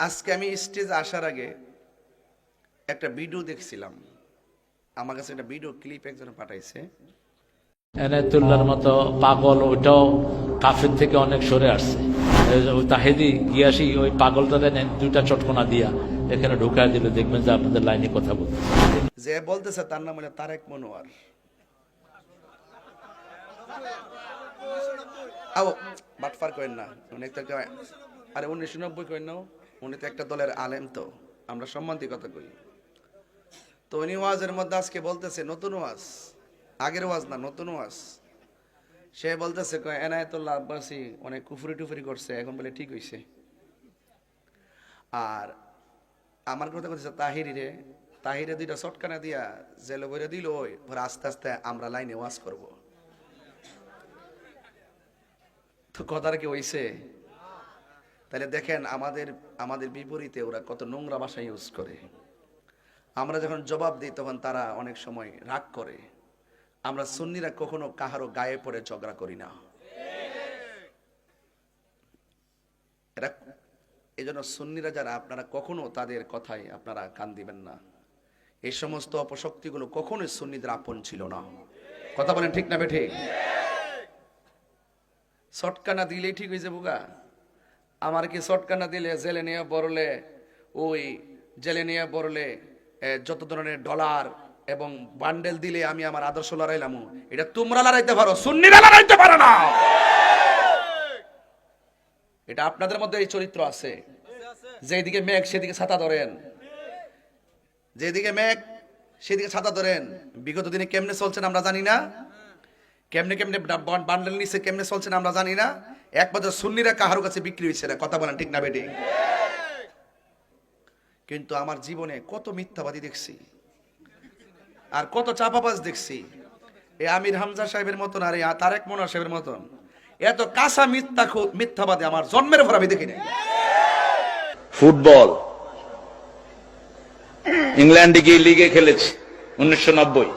আজকে আমি স্টেজে আসার আগে একটা ভিডিও দেখছিলাম। আমার কাছে একটা ভিডিও ক্লিপ একজন পাঠাইছে। এনায়তুল্লাহর মতো পাগল ওইটাও কাফের থেকে অনেক সরে আসছে। তাহেদি গিয়াসি ওই পাগলটা দেন দুইটা চটকনা দিয়া এখানে ঢুকায় দিলে দেখবেন যে আপনাদের লাইনে কথা বলতে যে বলতেছে তার নাম হলো তারেক মনোয়ার। বাটফার করেন না। উনি একটা কে- আরে উনিশশো নব্বই করেন না উনি তো একটা দলের আলেম তো, আমরা সম্মানতি কথা কই তো উনি ওয়াজের মধ্যে আজকে বলতেছে, নতুন ওয়াজ, আগের ওয়াজ না, নতুন ওয়াজ। সে বলতেছে এনায়তুল্লাহ আব্বাসী অনেক কুফুরি টুফুরি করছে, এখন বলে ঠিক হইছে। আর আমার কথা কথা তাহিরি রে, তাহিরে দুইটা চটকানা দিয়া জেলে বইরে দিল, ওই ওরা আস্তে আস্তে আমরা লাইনে ওয়াজ করব। তো কথাটা কি হইছে? তাহলে দেখেন আমাদের আমাদের বিপরীতে ওরা কত নোংরা ভাষা ইউজ করে। আমরা যখন জবাব দিই, তখন তারা অনেক সময় রাগ করে। আমরা সুন্নিরা কখনো কাহারও গায়ে পড়ে ঝগড়া করি না। এই জন্য সুন্নিরা যারা, আপনারা কখনো তাদের কথায় আপনারা কান দিবেন না। এই সমস্ত অপশক্তিগুলো কখনোই সুন্নিদের আপন ছিল না। কথা বলেন ঠিক না বেঠে? শটকানা দিলেই ঠিক হয়েছে বুকা আমার কি শটকানা দিলে জেলে নিয়ে বড়লে ওই জেলে নিয়ে বড়লে যত ধরনের ডলার এবং বান্ডেল দিলে আমি আমার আদর্শ লড়াইলাম। এটা তোমরা লড়াইতে পারো, সুন্নিরা লড়াইতে পারো না। এটা আপনাদের মধ্যে এই চরিত্র আছে। যেদিকে মেঘ, সেদিকে ছাতা ধরেন। যেদিকে মেঘ, সেদিকে ছাতা ধরেন। বিগত দিনে কেমনে চলছেন আমরা জানি না। কেমনে কেমনে বান্ডেল নিচে কেমনে চলছেন আমরা জানি না। একমাত্র সুন্নিরা কাহার কাছে বিক্রি হয়েছে না কথা বলেন ঠিক না বেটি? কিন্তু আমার জীবনে কত মিথ্যাবাদী দেখছি, আর কত চাপাবাজ দেখছি। এই আমির হামজা সাহেবের মতন আর এই তারেক মোনার সাহেবের মতন। এত কাঁচা মিথ্যা মিথ্যাবাদী আমার জন্মের পর আমি দেখি নাই। ফুটবল। ইংল্যান্ডে গিয়ে লিগে খেলেছি, উনিশশো নব্বই।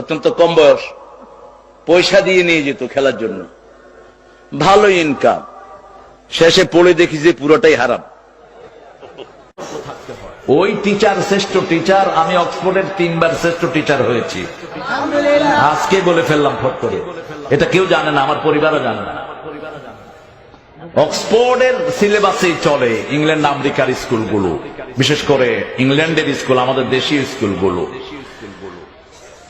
অত্যন্ত কম বয়স। পয়সা দিয়ে নিয়ে যেত খেলার জন্য। ভালো ইনকাম শেষে পড়ে দেখি যে পুরোটাই হারাম। ওই টিচার শ্রেষ্ঠ টিচার আমি অক্সফোর্ডের তিনবার শ্রেষ্ঠ টিচার হয়েছি। আজকে বলে ফেললাম ফট করে। এটা কেউ জানে না, আমার পরিবারও জানে না। অক্সফোর্ডের সিলেবাসে চলে ইংল্যান্ড আমেরিকার স্কুলগুলো। বিশেষ করে ইংল্যান্ডের স্কুল, আমাদের দেশীয় স্কুলগুলো।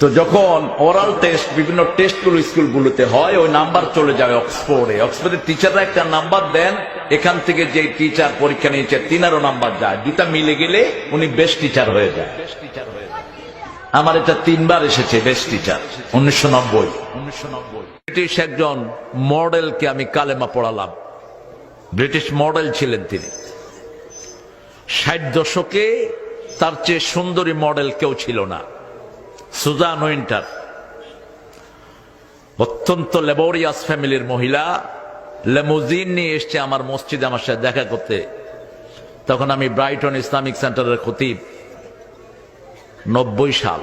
তো যখন ওরাল টেস্ট বিভিন্ন টেস্ট টেস্টগুলো স্কুলগুলোতে হয়, ওই নাম্বার চলে যায় অক্সফোর্ডে। অক্সফোর্ডের টিচাররা একটা নাম্বার দেন, এখান থেকে যে টিচার পরীক্ষা নিয়েছে, তিনারও নাম্বার যায়। দুটা মিলে গেলে উনি বেস্ট টিচার হয়ে যায়। আমার এটা তিনবার এসেছে বেস্ট টিচার উনিশশো নব্বই উনিশশো নব্বই। ব্রিটিশ একজন মডেলকে আমি কালেমা পড়ালাম। ব্রিটিশ মডেল ছিলেন তিনি। ষাট দশকে তার চেয়ে সুন্দরী মডেল কেউ ছিল না। সুজান উইন্টার অত্যন্ত লেবোরিয়াস ফ্যামিলির মহিলা, লেমুজিন নিয়ে এসছে আমার মসজিদে আমার সাথে দেখা করতে। তখন আমি ব্রাইটন ইসলামিক সেন্টারের খতিব। নব্বই সাল।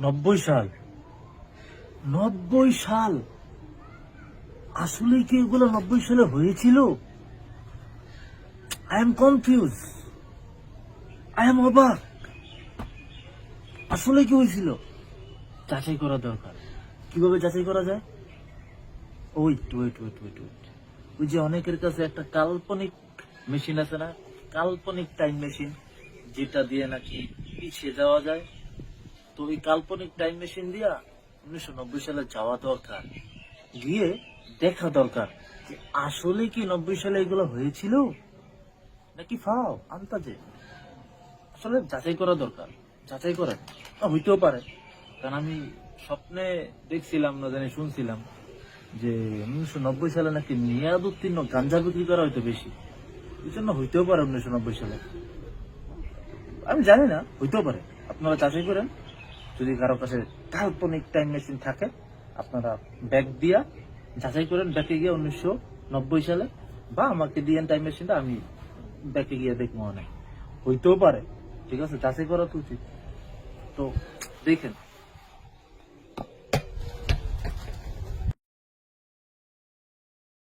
নব্বই সাল। নব্বই সাল? আসলে কি এগুলো নব্বই সালে হয়েছিল? I am confuse I am অবাক। আসলে কি হয়েছিল? যাচাই করা দরকার। কীভাবে যাচাই করা যায়? Wait wait wait wait wait ওই যে অনেকের কাছে একটা কাল্পনিক মেশিন আছে না? কাল্পনিক টাইম মেশিন, যেটা দিয়ে নাকি পিছিয়ে যাওয়া যায়। তো ওই কাল্পনিক টাইম মেশিন দিয়া উনিশশো নব্বই সালে যাওয়া দরকার। গিয়ে দেখা দরকার যে আসলে কি নব্বই সালে এগুলো হয়েছিল? নাকি ফাও আন্তাজে আসলে যাচাই করা দরকার। যাচাই করেন না, হইতেও পারে। কারণ আমি স্বপ্নে দেখছিলাম না জানি শুনছিলাম যে উনিশশো নব্বই সালে নাকি মেয়াদ উত্তীর্ণ গাঞ্জা বিক্রি করা হয়তো বেশি। এই জন্য হইতেও পারে উনিশশো নব্বই সালে। আমি জানি না হইতেও পারে। আপনারা যাচাই করেন। যদি কারও কাছে কাল্পনিক টাইম মেশিন থাকে আপনারা ব্যাগ দিয়া যাচাই করেন ব্যাকে গিয়ে উনিশশো নব্বই সালে বা আমাকে দিয়েন টাইম মেশিনটা আমি ব্যাকে গিয়ে দেখব অনেক। হইতেও পারে। ঠিক আছে যাচাই করা তো উচিত। তো দেখেন